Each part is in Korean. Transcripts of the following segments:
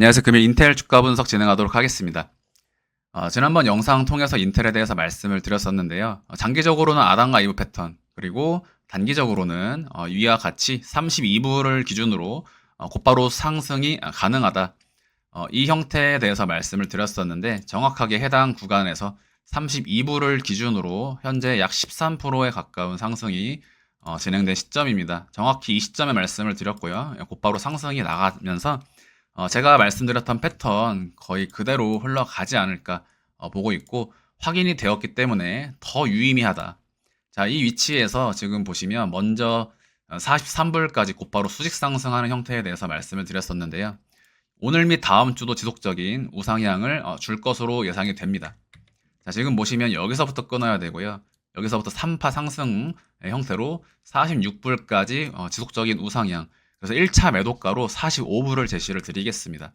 안녕하세요. 금일 인텔 주가 분석 진행하도록 하겠습니다. 어, 지난번 영상 통해서 인텔에 대해서 말씀을 드렸었는데요. 어, 장기적으로는 아담과 이브 패턴, 그리고 단기적으로는 어, 위와 같이 32부를 기준으로 어, 곧바로 상승이 가능하다. 어, 이 형태에 대해서 말씀을 드렸었는데 정확하게 해당 구간에서 32부를 기준으로 현재 약 13%에 가까운 상승이 어, 진행된 시점입니다. 정확히 이 시점에 말씀을 드렸고요. 곧바로 상승이 나가면서 어, 제가 말씀드렸던 패턴 거의 그대로 흘러가지 않을까 어, 보고 있고 확인이 되었기 때문에 더 유의미하다. 자, 이 위치에서 지금 보시면 먼저 43불까지 곧바로 수직 상승하는 형태에 대해서 말씀을 드렸었는데요. 오늘 및 다음 주도 지속적인 우상향을 어, 줄 것으로 예상이 됩니다. 자, 지금 보시면 여기서부터 끊어야 되고요. 여기서부터 3파 상승 형태로 46불까지 어, 지속적인 우상향. 그래서 1차 매도가로 45불을 제시를 드리겠습니다.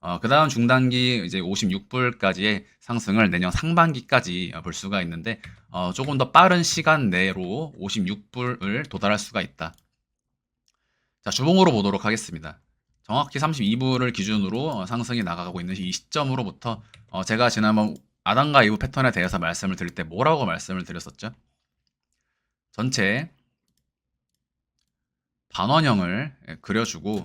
어, 그 다음 중단기 이제 56불까지의 상승을 내년 상반기까지 볼 수가 있는데, 어, 조금 더 빠른 시간 내로 56불을 도달할 수가 있다. 자, 주봉으로 보도록 하겠습니다. 정확히 32불을 기준으로 상승이 나가고 있는 이 시점으로부터 어, 제가 지난번 아담과 이브 패턴에 대해서 말씀을 드릴 때 뭐라고 말씀을 드렸었죠? 전체 반원형을 예, 그려주고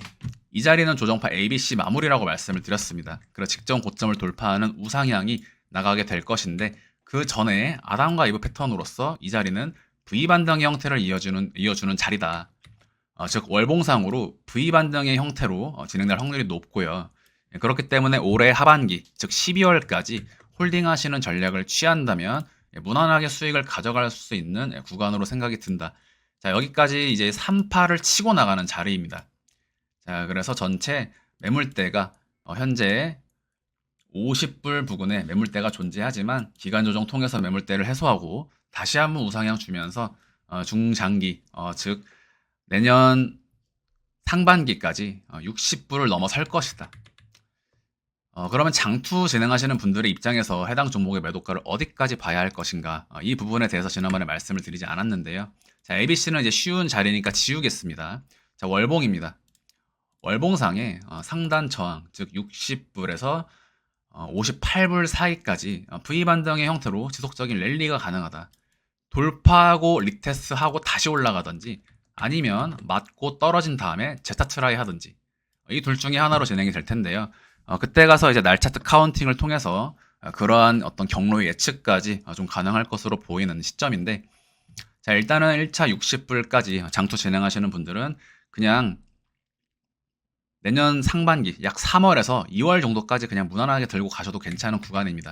이 자리는 조정파 ABC 마무리라고 말씀을 드렸습니다. 그래서 직전 고점을 돌파하는 우상향이 나가게 될 것인데 그 전에 아담과 이브 패턴으로서 이 자리는 V 반등의 형태를 이어주는 이어주는 자리다. 어, 즉 월봉상으로 V 반등의 형태로 어, 진행될 확률이 높고요. 예, 그렇기 때문에 올해 하반기 즉 12월까지 홀딩하시는 전략을 취한다면 예, 무난하게 수익을 가져갈 수 있는 예, 구간으로 생각이 든다. 자, 여기까지 이제 3파를 치고 나가는 자리입니다. 자, 그래서 전체 매물대가 어, 현재 50불 부근에 매물대가 존재하지만 기간 조정 통해서 매물대를 해소하고 다시 한번 우상향 주면서 어, 중장기 어, 즉 내년 상반기까지 어, 60불을 넘어설 것이다. 어, 그러면 장투 진행하시는 분들의 입장에서 해당 종목의 매도가를 어디까지 봐야 할 것인가? 어, 이 부분에 대해서 지난번에 말씀을 드리지 않았는데요. 자, ABC는 이제 쉬운 자리니까 지우겠습니다. 자, 월봉입니다. 월봉상에 어, 상단 저항, 즉 60불에서 어, 58불 사이까지 어, V 반등의 형태로 지속적인 랠리가 가능하다. 돌파하고 리테스트하고 다시 올라가든지 아니면 맞고 떨어진 다음에 제타 트라이 하든지 이 둘 중에 하나로 진행이 될 텐데요. 어, 그때 가서 이제 날 차트 카운팅을 통해서 어, 그러한 어떤 경로의 예측까지 어, 좀 가능할 것으로 보이는 시점인데 자, 일단은 1차 60불까지 장투 진행하시는 분들은 그냥 내년 상반기 약 3월에서 2월 정도까지 그냥 무난하게 들고 가셔도 괜찮은 구간입니다.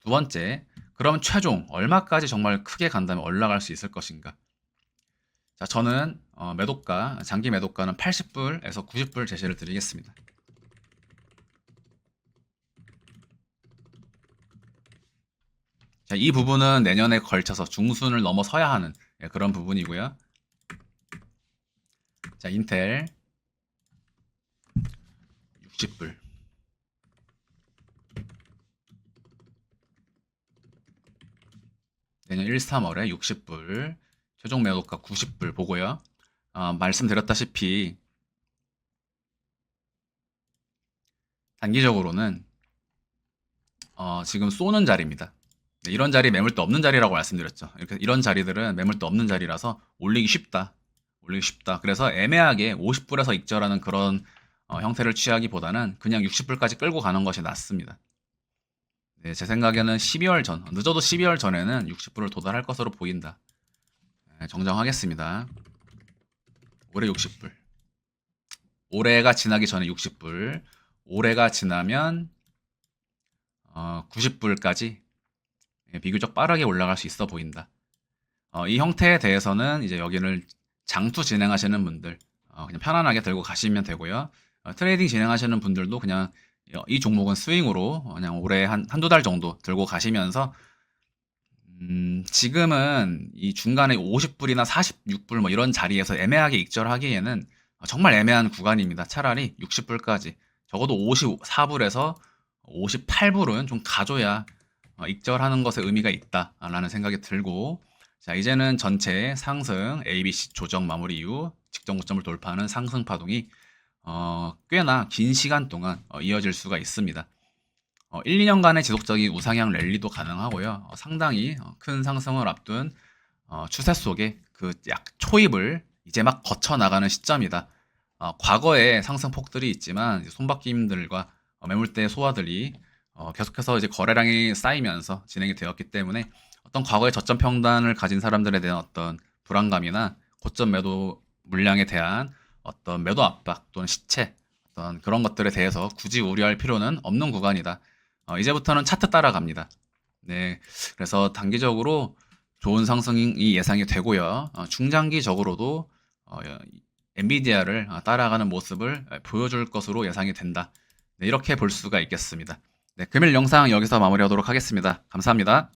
두 번째, 그럼 최종 얼마까지 정말 크게 간다면 올라갈 수 있을 것인가? 자, 저는 어, 매도가, 장기 매도가는 80불에서 90불 제시를 드리겠습니다. 자, 이 부분은 내년에 걸쳐서 중순을 넘어서야 하는 예, 그런 부분이고요. 자, 인텔 60불. 내년 1, 3월에 60불, 최종 매도가 90불 보고요. 어, 말씀드렸다시피 단기적으로는 어, 지금 쏘는 자리입니다. 네, 이런 자리 매물대 없는 자리라고 말씀드렸죠. 이렇게 이런 자리들은 매물대 없는 자리라서 올리기 쉽다. 올리기 쉽다. 그래서 애매하게 50불에서 익절하는 그런 어, 형태를 취하기보다는 그냥 60불까지 끌고 가는 것이 낫습니다. 네, 제 생각에는 12월 전, 늦어도 12월 전에는 60불을 도달할 것으로 보인다. 네, 정정하겠습니다. 올해 60불. 올해가 지나기 전에 60불. 올해가 지나면 어, 90불까지 예, 비교적 빠르게 올라갈 수 있어 보인다. 어, 이 형태에 대해서는 이제 여기를 장투 진행하시는 분들 어, 그냥 편안하게 들고 가시면 되고요. 어, 트레이딩 진행하시는 분들도 그냥 이 종목은 스윙으로 그냥 올해 한 한두 달 정도 들고 가시면서 음, 지금은 이 중간에 50불이나 46불 뭐 이런 자리에서 애매하게 익절하기에는 정말 애매한 구간입니다. 차라리 60불까지 적어도 54불에서 58불은 좀 가줘야 어, 익절하는 것에 의미가 있다라는 생각이 들고 자 이제는 전체 상승 ABC 조정 마무리 이후 직전 고점을 돌파하는 상승 파동이 어, 꽤나 긴 시간 동안 어, 이어질 수가 있습니다. 어, 1, 2년간의 지속적인 우상향 랠리도 가능하고요. 어, 상당히 어, 큰 상승을 앞둔 어, 추세 속에 그 약 초입을 이제 막 거쳐 나가는 시점이다. 어, 과거에 상승 폭들이 있지만 이제 손바뀜들과 어, 매물대 소화들이 어, 계속해서 이제 거래량이 쌓이면서 진행이 되었기 때문에 어떤 과거의 저점 평단을 가진 사람들에 대한 어떤 불안감이나 고점 매도 물량에 대한 어떤 매도 압박 또는 시체 어떤 그런 것들에 대해서 굳이 우려할 필요는 없는 구간이다. 어, 이제부터는 차트 따라갑니다. 네, 그래서 단기적으로 좋은 상승이 예상이 되고요. 어, 중장기적으로도 어, 엔비디아를 어, 따라가는 모습을 어, 보여줄 것으로 예상이 된다. 네, 이렇게 볼 수가 있겠습니다. 네, 금일 영상 여기서 마무리하도록 하겠습니다. 감사합니다.